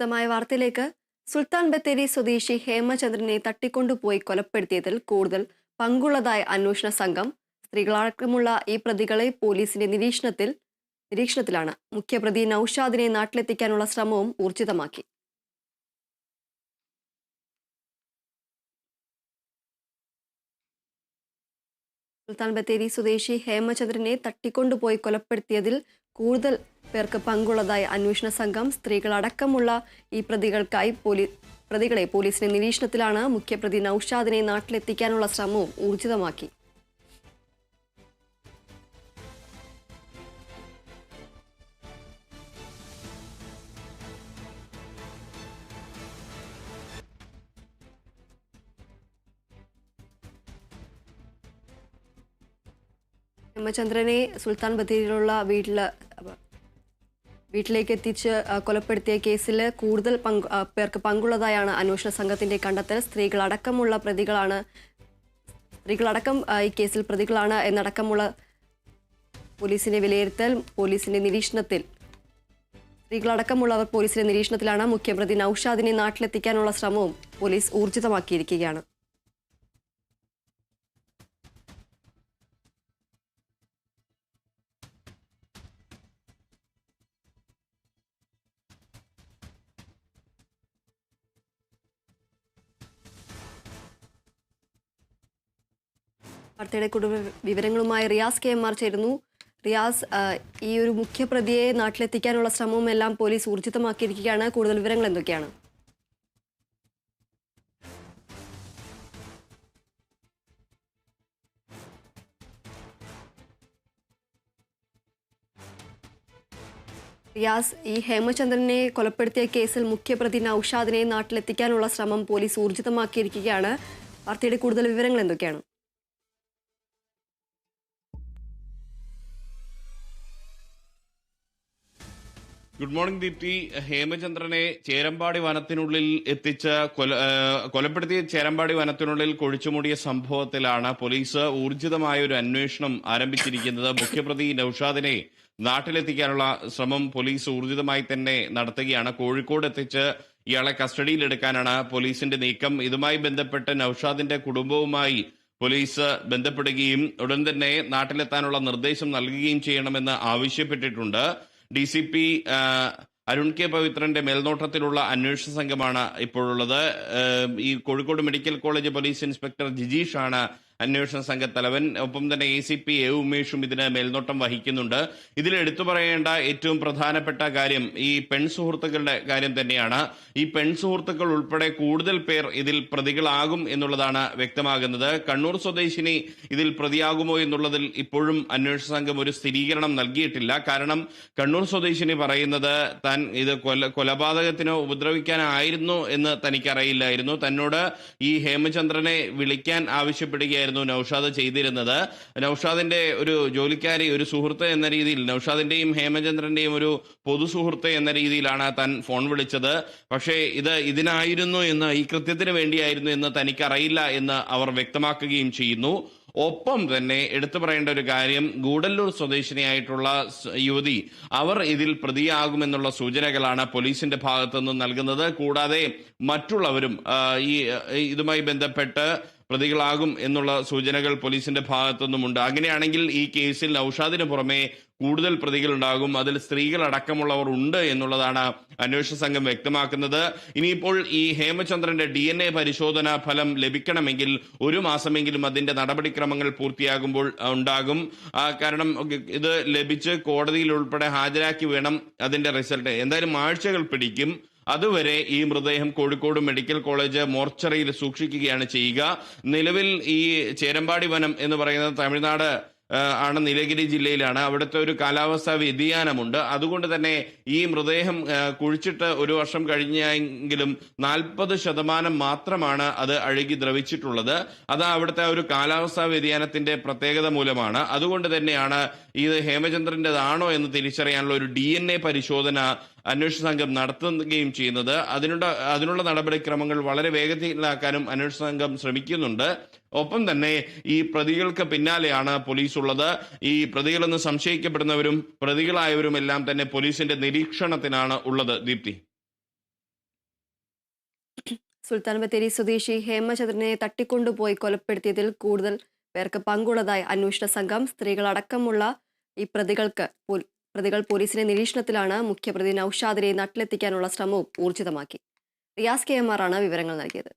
വിശദമായ വാർത്തയിലേക്ക് സുൽത്താൻ ബത്തേരി സ്വദേശി ഹേമചന്ദ്രനെ തട്ടിക്കൊണ്ടുപോയി കൊലപ്പെടുത്തിയതിൽ കൂടുതൽ പങ്കുള്ളതായ അന്വേഷണ സംഘം സ്ത്രീകളടക്കമുള്ള ഈ പ്രതികളെ പോലീസിന്റെ നിരീക്ഷണത്തിൽ നിരീക്ഷണത്തിലാണ്. മുഖ്യപ്രതി നൌഷാദിനെ നാട്ടിലെത്തിക്കാനുള്ള ശ്രമവും ഊർജിതമാക്കി. സുൽത്താൻ ബത്തേരി സ്വദേശി ഹേമചന്ദ്രനെ തട്ടിക്കൊണ്ടുപോയി കൊലപ്പെടുത്തിയതിൽ കൂടുതൽ പേർക്ക് പങ്കുള്ളതായി അന്വേഷണ സംഘം സ്ത്രീകളടക്കമുള്ള ഈ പ്രതികൾക്കായി പോലീസ് പ്രതികളെ പോലീസിന്റെ നിരീക്ഷണത്തിലാണ് മുഖ്യപ്രതി നൌഷാദിനെ നാട്ടിലെത്തിക്കാനുള്ള ശ്രമവും ഊർജിതമാക്കി. ഹേമചന്ദ്രനെ സുൽത്താൻ ബത്തേരിയിലുള്ള വീട്ടിൽ വീട്ടിലേക്ക് എത്തിച്ച് കൊലപ്പെടുത്തിയ കേസിൽ കൂടുതൽ പങ്ക് പേർക്ക് പങ്കുള്ളതായാണ് അന്വേഷണ സംഘത്തിന്റെ കണ്ടെത്തൽ. സ്ത്രീകളടക്കമുള്ള പ്രതികളാണ് സ്ത്രീകളടക്കം ഈ കേസിൽ പ്രതികളാണ് എന്നടക്കമുള്ള പോലീസിന്റെ വിലയിരുത്തൽ പോലീസിന്റെ നിരീക്ഷണത്തിൽ. സ്ത്രീകളടക്കമുള്ളവർ പോലീസിന്റെ നിരീക്ഷണത്തിലാണ് മുഖ്യപ്രതി നൌഷാദിനെ നാട്ടിലെത്തിക്കാനുള്ള ശ്രമവും പോലീസ് ഊർജിതമാക്കിയിരിക്കുകയാണ്. വാർത്തയുടെ കുടുംബ വിവരങ്ങളുമായി റിയാസ് കെ എം ആർ ചേരുന്നു. റിയാസ് ഈ ഒരു മുഖ്യപ്രതിയെ നാട്ടിലെത്തിക്കാനുള്ള ശ്രമവും എല്ലാം പോലീസ് ഊർജിതമാക്കിയിരിക്കുകയാണ്. കൂടുതൽ വിവരങ്ങൾ എന്തൊക്കെയാണ്? റിയാസ് ഈ ഹേമചന്ദ്രനെ കൊലപ്പെടുത്തിയ കേസിൽ മുഖ്യപ്രതി നൌഷാദിനെ നാട്ടിലെത്തിക്കാനുള്ള ശ്രമം പോലീസ് ഊർജിതമാക്കിയിരിക്കുകയാണ്. വാർത്തയുടെ കൂടുതൽ വിവരങ്ങൾ എന്തൊക്കെയാണ്? ഗുഡ് മോർണിംഗ് ദീപ്തി ഹേമചന്ദ്രനെ ചേരമ്പാടി വനത്തിനുള്ളിൽ എത്തിച്ച കൊല കൊലപ്പെടുത്തിയ ചേരമ്പാടി വനത്തിനുള്ളിൽ കൊഴിച്ചുമൂടിയ സംഭവത്തിലാണ് പോലീസ് ഊർജിതമായ ഒരു അന്വേഷണം ആരംഭിച്ചിരിക്കുന്നത്. മുഖ്യപ്രതി നൌഷാദിനെ നാട്ടിലെത്തിക്കാനുള്ള ശ്രമം പോലീസ് ഊർജിതമായി തന്നെ നടത്തുകയാണ്. കോഴിക്കോട് എത്തിച്ച് ഇയാളെ കസ്റ്റഡിയിലെടുക്കാനാണ് പോലീസിന്റെ നീക്കം. ഇതുമായി ബന്ധപ്പെട്ട് നൌഷാദിന്റെ കുടുംബവുമായി പോലീസ് ബന്ധപ്പെടുകയും ഉടൻ തന്നെ നാട്ടിലെത്താനുള്ള നിർദ്ദേശം നൽകുകയും ചെയ്യണമെന്ന് ആവശ്യപ്പെട്ടിട്ടുണ്ട്. D C P Arun K പവിത്രന്റെ മേൽനോട്ടത്തിലുള്ള അന്വേഷണ സംഘമാണ് ഇപ്പോഴുള്ളത്. ഈ Kozhikode medical college police inspector Jijeesh ആണ് അന്വേഷണ സംഘ തലവൻ ഒപ്പം തന്നെ എ സി പി എ ഉമേഷും ഇതിന് മേൽനോട്ടം വഹിക്കുന്നുണ്ട്. ഇതിൽ എടുത്തു പറയേണ്ട ഏറ്റവും പ്രധാനപ്പെട്ട കാര്യം ഈ പെൺ സുഹൃത്തുക്കളുടെ കാര്യം തന്നെയാണ്. ഈ പെൺ സുഹൃത്തുക്കൾ ഉൾപ്പെടെ കൂടുതൽ പേർ ഇതിൽ പ്രതികളാകും എന്നുള്ളതാണ് വ്യക്തമാകുന്നത്. കണ്ണൂർ സ്വദേശിനി ഇതിൽ പ്രതിയാകുമോ എന്നുള്ളതിൽ ഇപ്പോഴും അന്വേഷണ സംഘം ഒരു സ്ഥിരീകരണം നൽകിയിട്ടില്ല. കാരണം കണ്ണൂർ സ്വദേശിനി പറയുന്നത് താൻ ഇത് കൊല കൊലപാതകത്തിനോ ഉപദ്രവിക്കാനായിരുന്നു എന്ന് തനിക്കറിയില്ലായിരുന്നു. തന്നോട് ഈ ഹേമചന്ദ്രനെ വിളിക്കാൻ ആവശ്യപ്പെടുകയായിരുന്നു. നൌഷാദ് ചെയ്തിരുന്നത്. നൌഷാദിന്റെ ഒരു ജോലിക്കാരി ഒരു സുഹൃത്ത് എന്ന രീതിയിൽ നൌഷാദിന്റെയും ഹേമചന്ദ്രന്റെയും ഒരു പൊതു സുഹൃത്ത് എന്ന രീതിയിലാണ് താൻ ഫോൺ വിളിച്ചത്. പക്ഷേ ഇത് ഇതിനായിരുന്നു എന്ന് ഈ കൃത്യത്തിന് വേണ്ടിയായിരുന്നു എന്ന് തനിക്കറിയില്ല എന്ന് അവർ വ്യക്തമാക്കുകയും ചെയ്യുന്നു. ഒപ്പം തന്നെ എടുത്തു പറയേണ്ട ഒരു കാര്യം ഗൂഡല്ലൂർ സ്വദേശിനിയായിട്ടുള്ള യുവതി അവർ ഇതിൽ പ്രതിയാകുമെന്നുള്ള സൂചനകളാണ് പോലീസിന്റെ ഭാഗത്തു നിന്ന് നൽകുന്നത്. കൂടാതെ മറ്റുള്ളവരും ഈ ഇതുമായി ബന്ധപ്പെട്ട് പ്രതികളാകും എന്നുള്ള സൂചനകൾ പോലീസിന്റെ ഭാഗത്തുനിന്നുമുണ്ട്. അങ്ങനെയാണെങ്കിൽ ഈ കേസിൽ നൌഷാദിന് പുറമെ കൂടുതൽ പ്രതികൾ ഉണ്ടാകും അതിൽ സ്ത്രീകൾ അടക്കമുള്ളവർ ഉണ്ട് എന്നുള്ളതാണ് അന്വേഷണ സംഘം വ്യക്തമാക്കുന്നത്. ഇനിയിപ്പോൾ ഈ ഹേമചന്ദ്രന്റെ ഡി എൻ എ പരിശോധന ഫലം ലഭിക്കണമെങ്കിൽ ഒരു മാസമെങ്കിലും അതിന്റെ നടപടിക്രമങ്ങൾ പൂർത്തിയാകുമ്പോൾ ഉണ്ടാകും. കാരണം ഇത് ലഭിച്ച് കോടതിയിൽ ഉൾപ്പെടെ ഹാജരാക്കി വേണം അതിന്റെ റിസൾട്ട്. എന്തായാലും ആഴ്ചകൾ പിടിക്കും. അതുവരെ ഈ മൃതദേഹം കോഴിക്കോട് മെഡിക്കൽ കോളേജ് മോർച്ചറിയിൽ സൂക്ഷിക്കുകയാണ് ചെയ്യുക. നിലവിൽ ഈ ചേരമ്പാടി വനം എന്ന് പറയുന്നത് തമിഴ്നാട് ആണ്. നീലഗിരി ജില്ലയിലാണ്. അവിടുത്തെ ഒരു കാലാവസ്ഥാ വ്യതിയാനമുണ്ട്. അതുകൊണ്ട് തന്നെ ഈ മൃതദേഹം കുഴിച്ചിട്ട് ഒരു വർഷം കഴിഞ്ഞെങ്കിലും നാൽപ്പത് ശതമാനം മാത്രമാണ് അത് അഴുകി ദ്രവിച്ചിട്ടുള്ളത്. അത് അവിടുത്തെ ഒരു കാലാവസ്ഥാ വ്യതിയാനത്തിന്റെ പ്രത്യേകത മൂലമാണ്. അതുകൊണ്ട് തന്നെയാണ് ഇത് ഹേമചന്ദ്രന്റേതാണോ എന്ന് തിരിച്ചറിയാനുള്ള ഒരു ഡി പരിശോധന അന്വേഷണ സംഘം നടത്തുകയും ചെയ്യുന്നത്. അതിനുള്ള അതിനുള്ള നടപടിക്രമങ്ങൾ വളരെ വേഗത്തിലാക്കാനും അന്വേഷണ സംഘം ശ്രമിക്കുന്നുണ്ട്. ഒപ്പം തന്നെ ഈ പ്രതികൾക്ക് പിന്നാലെയാണ് പോലീസ് ഉള്ളത് ഈ പ്രതികളെന്ന് സംശയിക്കപ്പെടുന്നവരും പ്രതികളായവരും എല്ലാം തന്നെ പോലീസിന്റെ നിരീക്ഷണത്തിനാണ് ഉള്ളത്. ദീപ്തി. സുൽത്താൻ ബത്തേരി സ്വദേശി ഹേമചന്ദ്രനെ തട്ടിക്കൊണ്ടുപോയി കൊലപ്പെടുത്തിയതിൽ കൂടുതൽ പേർക്ക് പങ്കുള്ളതായി അന്വേഷണ സംഘം സ്ത്രീകളടക്കമുള്ള ഈ പ്രതികൾക്ക് പ്രതികൾ പോലീസിന്റെ നിരീക്ഷണത്തിലാണ് മുഖ്യപ്രതി നൌഷാദിനെ നട്ടിലെത്തിക്കാനുള്ള ശ്രമവും ഊർജിതമാക്കി. റിയാസ് കെ എം ആർ ആണ് വിവരങ്ങൾ നൽകിയത്.